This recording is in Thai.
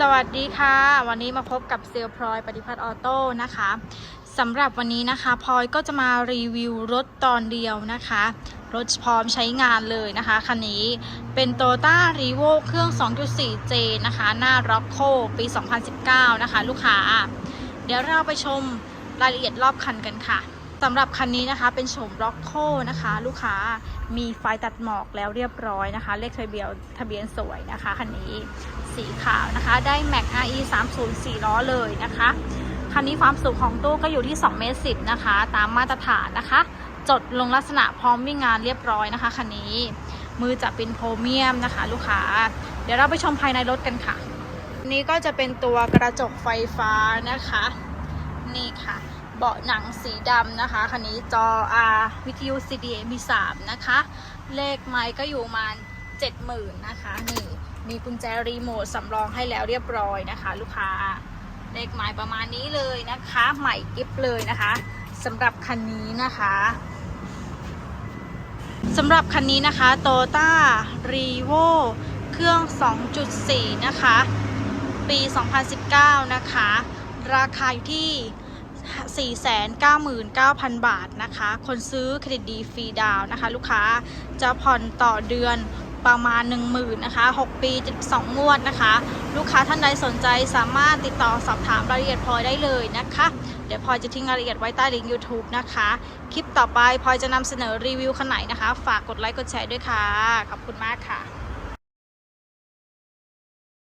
สวัสดีค่ะ วันนี้มาพบกับเซลพลอยปฏิพัฒน์ออโต้นะคะสำหรับวันนี้นะคะพลอยก็จะมารีวิวรถตอนเดียวนะคะ รถพร้อมใช้งานเลยนะคะคันนี้เป็น t o y o t a r e v o เครื่อง 2.4J นะคะ หน้า r o c c o ปี 2019 นะคะ ลูกค้า เดี๋ยวเราไปชมรายละเอียดรอบคันกันค่ะ สำหรับคันนี้นะคะเป็นโฉม r o c c o นะคะ ลูกค้ามีไฟตัดหมอกแล้วเรียบร้อยนะคะ เลขทะเบียนทะเบียนสวยนะคะคันนี้สีขาวนะคะ ได้ Mac RE 304ล้อเลยนะคะ คันนี้ความสูงของตู้ก็อยู่ที่2เมตร10นะคะ ตามมาตรฐานนะคะ จดลงลักษณะพร้อมวิ่งงานเรียบร้อยนะคะคันนี้มือจะเป็นโพรเมียมนะคะ ลูกค้า เดี๋ยวเราไปชมภายในรถกันค่ะ นี่ก็จะเป็นตัวกระจกไฟฟ้านะคะ นี่ค่ะ เบาะหนังสีดำนะคะ คันนี้จอ R วิทยุ CDA มี 3 นะคะ เลขไม้ก็อยู่ประมาณ70,000นะคะ นี่ มีกุญแจรีโมทสำรองให้แล้วเรียบร้อยนะคะ ลูกค้า เลขไม้ประมาณนี้เลยนะคะ ใหม่กิฟเลยนะคะสำหรับคันนี้นะคะสำหรับคันนี้นะคะ t o y o t a r e v o เครื่อง 2.4 นะคะ ปี 2019 นะคะ ราคาอยู่ที่ 499,000 บาทนะคะ คนซื้อเครดิตดีฟรีดาวนะคะ ลูกค้าจะผ่อนต่อเดือนประมาณ 10,000นะคะ6 ปี 72 งวดนะคะ ลูกค้าท่านใดสนใจสามารถติดต่อสอบถามรายละเอียดพลอยได้เลยนะคะ เดี๋ยวพลอยจะทิ้งรายละเอียดไว้ใต้ลิงก์ YouTube นะคะ คลิปต่อไปพลอยจะนำเสนอรีวิวคันไหนนะคะ ฝากกดไลค์กดแชร์ด้วยค่ะ ขอบคุณมากค่ะ